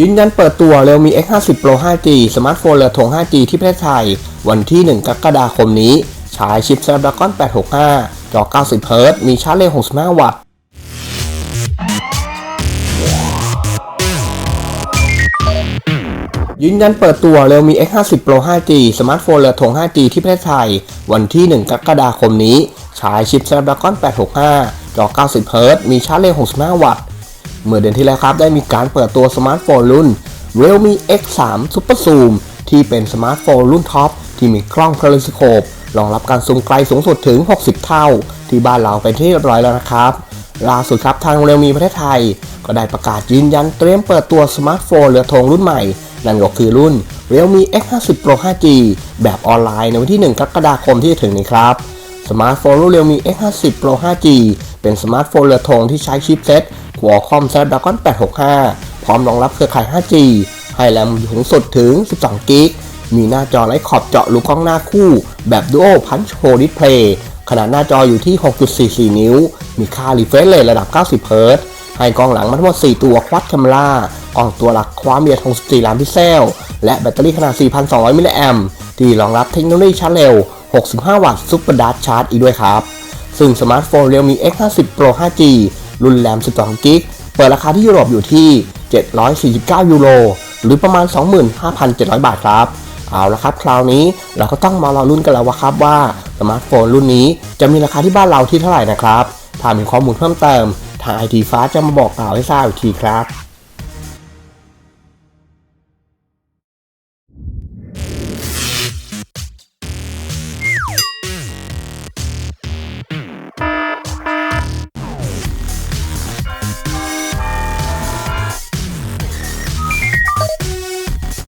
ยืนยันเปิดตัว Realme X50 Pro 5G สมาร์ทโฟนเรือธง 5G ที่ประเทศไทย วันที่ 1 กรกฎาคมนี้ ใช้ชิป Snapdragon 865 จอ 90 Hz มีชาร์จเร็ว 65 วัตต์ ยืนยันเปิดตัว Realme X50 Pro 5G สมาร์ทโฟนเรือธง 5G ที่ประเทศไทย วันที่ 1 กรกฎาคมนี้ ใช้ชิป Snapdragon 865 จอ 90 Hz มีชาร์จเร็ว 65 วัตต์ เมื่อเดือนที่แล้วครับได้มีการเปิดตัวสมาร์ทโฟนรุ่น Realme X3 Super Zoom ที่เป็นสมาร์ทโฟนรุ่นท็อปที่มีกล้องเพลิสโคปรองรับการซูมไกลสูงสุดถึง 60 เท่า ที่บ้านเราเป็นที่เรียบร้อยแล้วนะครับ ล่าสุดครับทาง Realme ประเทศไทย ก็ได้ประกาศยืนยันเตรียมเปิดตัวสมาร์ทโฟนเรือธงรุ่นใหม่ นั่นก็คือรุ่น Realme X50 Pro 5G แบบออนไลน์ในวันที่ 1 กรกฎาคมที่จะถึงนี้ครับ สมาร์ทโฟนรุ่น Realme X50 Pro 5G เป็นสมาร์ทโฟนเรือธงที่ใช้ชิปเซ็ต Qualcomm Snapdragon 865 พร้อมรองรับเครือข่าย 5G ให้แรมสูงสุดถึง 12 กิก มีหน้าจอไร้ขอบเจาะรูกล้องหน้าคู่ แบบ Dual Punch Hole Display ขนาดหน้าจออยู่ที่ 6.44 นิ้ว มีค่า refresh rate ระดับ 90 Hz ให้กล้องหลังมาทั้งหมด 4 ตัวควัดแคมรากล้องตัวหลักความละเอียด64ล้านพิกเซล และแบตเตอรี่ขนาด 4,200 มิลลิแอมป์ที่รองรับเทคโนโลยีชาร์จเร็ว 65 วัตต์ Super Dart Charge อีกด้วยครับ ซึ่งสมาร์ทโฟน Realme X50 Pro 5G รุ่นแรม 12 กิก เปิดราคาที่ยุโรปอยู่ที่ 749 ยูโร หรือประมาณ 25,700 บาทครับ เอาละครับ คราวนี้เราก็ต้องมารอรุ่นกันแล้วว่าครับว่าสมาร์ทโฟนรุ่นนี้จะมีราคาที่บ้านเราที่เท่าไหร่นะครับ ถ้ามีข้อมูลเพิ่มเติม ทางไอทีฟ้าจะมาบอกกล่าวให้ทราบอีกทีครับ